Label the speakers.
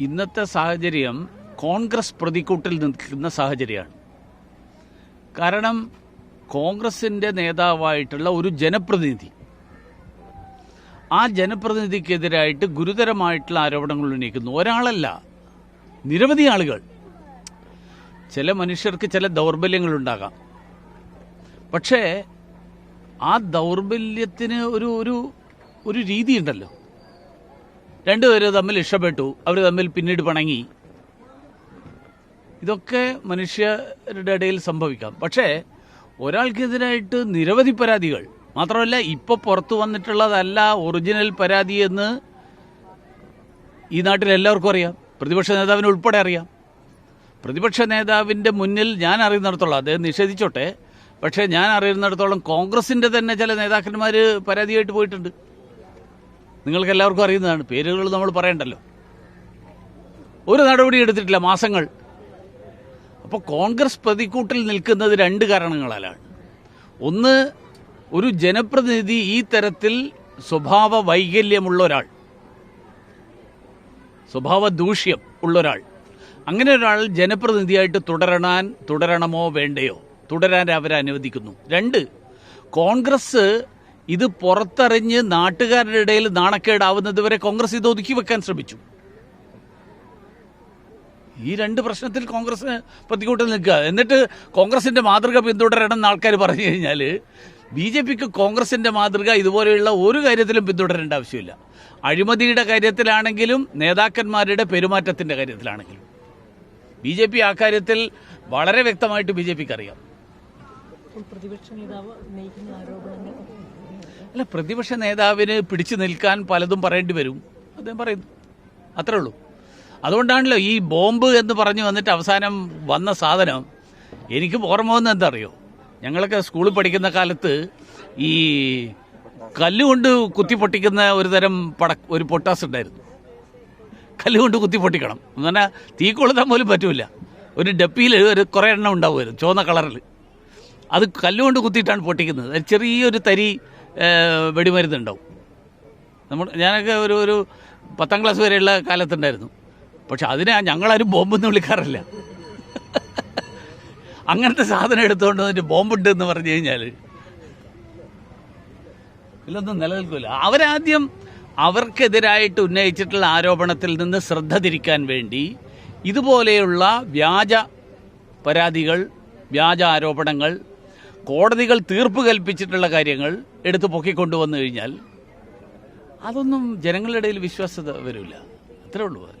Speaker 1: ഇന്നത്തെ സാഹചര്യം കോൺഗ്രസ് പ്രതിക്കൂട്ടിൽ നിൽക്കുന്ന സാഹചര്യമാണ്. കാരണം കോൺഗ്രസിന്റെ നേതാവായിട്ടുള്ള ഒരു ജനപ്രതിനിധി ആ ജനപ്രതിനിധിക്കെതിരായിട്ട് ഗുരുതരമായിട്ടുള്ള ആരോപണങ്ങൾ ഉന്നയിക്കുന്നു. ഒരാളല്ല നിരവധി ആളുകൾ. ചില മനുഷ്യർക്ക് ചില ദൗർബല്യങ്ങളുണ്ടാകാം പക്ഷേ ആ ദൗർബല്യത്തിന് ഒരു ഒരു ഒരു രീതിയുണ്ടല്ലോ. രണ്ടുപേര് തമ്മിൽ ഇഷ്ടപ്പെട്ടു. അവർ തമ്മിൽ പിന്നീട് പിണങ്ങി. ഇതൊക്കെ മനുഷ്യരുടെ ഇടയിൽ സംഭവിക്കാം. പക്ഷേ ഒരാൾക്കെതിരായിട്ട് നിരവധി പരാതികൾ. മാത്രമല്ല ഇപ്പോൾ പുറത്തു വന്നിട്ടുള്ളതല്ല ഒറിജിനൽ പരാതി എന്ന് ഈ നാട്ടിൽ എല്ലാവർക്കും അറിയാം. പ്രതിപക്ഷ നേതാവിന് ഉൾപ്പെടെ അറിയാം. പ്രതിപക്ഷ നേതാവിന്റെ മുന്നിൽ ഞാൻ അറിയുന്നിടത്തോളം അദ്ദേഹം നിഷേധിച്ചോട്ടെ പക്ഷേ ഞാൻ അറിയുന്നിടത്തോളം കോൺഗ്രസിന്റെ തന്നെ ചില നേതാക്കന്മാർ പരാതിയായിട്ട് പോയിട്ടുണ്ട്. നിങ്ങൾക്ക് എല്ലാവർക്കും അറിയുന്നതാണ്. പേരുകൾ നമ്മൾ പറയണ്ടല്ലോ. ഒരു നടപടി എടുത്തിട്ടില്ല മാസങ്ങൾ. അപ്പോൾ കോൺഗ്രസ് പ്രതിക്കൂട്ടിൽ നിൽക്കുന്നത് രണ്ട് കാരണങ്ങളാലാണ്. ഒന്ന് ഒരു ജനപ്രതിനിധി ഈ തരത്തിൽ സ്വഭാവ വൈകല്യമുള്ള ഒരാൾ. സ്വഭാവ ദൂഷ്യം ഉള്ള ഒരാൾ. അങ്ങനെ ഒരാൾ ജനപ്രതിനിധിയായിട്ട് തുടരണാൻ തുടരണമോ വേണ്ടയോ? തുടരാൻ അവരെ അനുവദിക്കുന്നു രണ്ട് കോൺഗ്രസ് ഇത് പുറത്തറിഞ്ഞ് നാട്ടുകാരുടെ ഇടയിൽ നാണക്കേടാവുന്നത് വരെ കോൺഗ്രസ് ഇത് ഒതുക്കി വെക്കാൻ ശ്രമിച്ചു. ഈ രണ്ട് പ്രശ്നത്തിൽ കോൺഗ്രസ് പ്രതികൂട്ടിൽ നിൽക്കുക. എന്നിട്ട് കോൺഗ്രസിന്റെ മാതൃക പിന്തുടരണം ആൾക്കാർ പറഞ്ഞു കഴിഞ്ഞാൽ ബി ജെ പിക്ക് കോൺഗ്രസിന്റെ മാതൃക ഇതുപോലെയുള്ള ഒരു കാര്യത്തിലും പിന്തുടരേണ്ട ആവശ്യമില്ല. അഴിമതിയുടെ കാര്യത്തിലാണെങ്കിലും നേതാക്കന്മാരുടെ പെരുമാറ്റത്തിന്റെ കാര്യത്തിലാണെങ്കിലും. ബി ജെ പി ആ കാര്യത്തിൽ വളരെ വ്യക്തമായിട്ട് ബി ജെ പിക്ക് അറിയാം.
Speaker 2: പ്രതിപക്ഷ നേതാവ് ആരോപണങ്ങൾ
Speaker 1: അല്ല പ്രതിപക്ഷ നേതാവിന് പിടിച്ചു നിൽക്കാൻ പലതും പറയേണ്ടി വരും. അദ്ദേഹം പറയുന്നു. അത്രേ ഉള്ളൂ. അതുകൊണ്ടാണല്ലോ ഈ ബോംബ് എന്ന് പറഞ്ഞു വന്നിട്ട് അവസാനം വന്ന സാധനം. എനിക്ക് ഓർമ്മ വന്നത് എന്താ അറിയോ ഞങ്ങളൊക്കെ സ്കൂളിൽ പഠിക്കുന്ന കാലത്ത് ഈ കല്ലുകൊണ്ട് കുത്തി പൊട്ടിക്കുന്ന ഒരു തരം പട ഒരു പൊട്ടാസ് ഉണ്ടായിരുന്നു. കല്ലുകൊണ്ട് കുത്തി പൊട്ടിക്കണം. എന്ന് പറഞ്ഞാൽ തീ കൊളുത്താൻ പോലും പറ്റൂല. ഒരു ഡപ്പിയിൽ ഒരു കുറേ എണ്ണം ഉണ്ടാവുമായിരുന്നു ചുവന്ന കളറിൽ. അത് കല്ലുകൊണ്ട് കുത്തിയിട്ടാണ് പൊട്ടിക്കുന്നത്. ചെറിയൊരു തരി വെടിമരുന്നുണ്ടാവും. നമ്മൾ ഞാനൊക്കെ ഒരു ഒരു പത്താം ക്ലാസ് വരെയുള്ള കാലത്തുണ്ടായിരുന്നു. പക്ഷെ അതിനെ ഞങ്ങളാരും ബോംബെന്ന് വിളിക്കാറില്ല. അങ്ങനത്തെ സാധനം എടുത്തുകൊണ്ട് വന്നിട്ട് ബോംബുണ്ട് എന്ന് പറഞ്ഞു കഴിഞ്ഞാൽ ഇതിലൊന്നും നിലനിൽക്കില്ല അവരാദ്യം അവർക്കെതിരായിട്ട് ഉന്നയിച്ചിട്ടുള്ള ആരോപണത്തിൽ നിന്ന് ശ്രദ്ധ തിരിക്കാൻ വേണ്ടി ഇതുപോലെയുള്ള വ്യാജ പരാതികൾ വ്യാജ ആരോപണങ്ങൾ കോടതികൾ തീർപ്പ് കൽപ്പിച്ചിട്ടുള്ള കാര്യങ്ങൾ എടുത്തു പൊക്കിക്കൊണ്ടുവന്നു കഴിഞ്ഞാൽ അതൊന്നും ജനങ്ങളുടെ ഇടയിൽ വിശ്വാസ്യത വരില്ല. അത്രേ ഉള്ളൂ